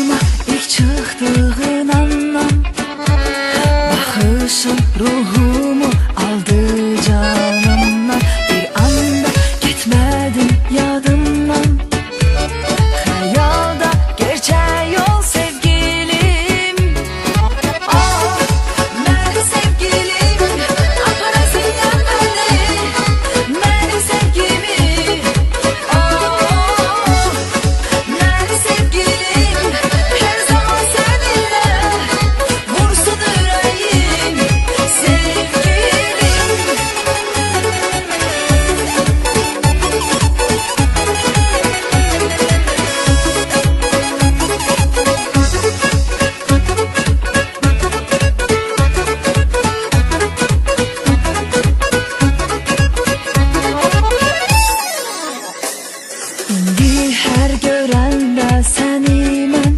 Karşıma ilk çıktığın anlam Bakışın ruhumu aldı can. Her görende senim mən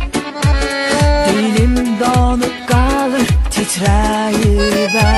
Dilim donub qalır, titrəyir bən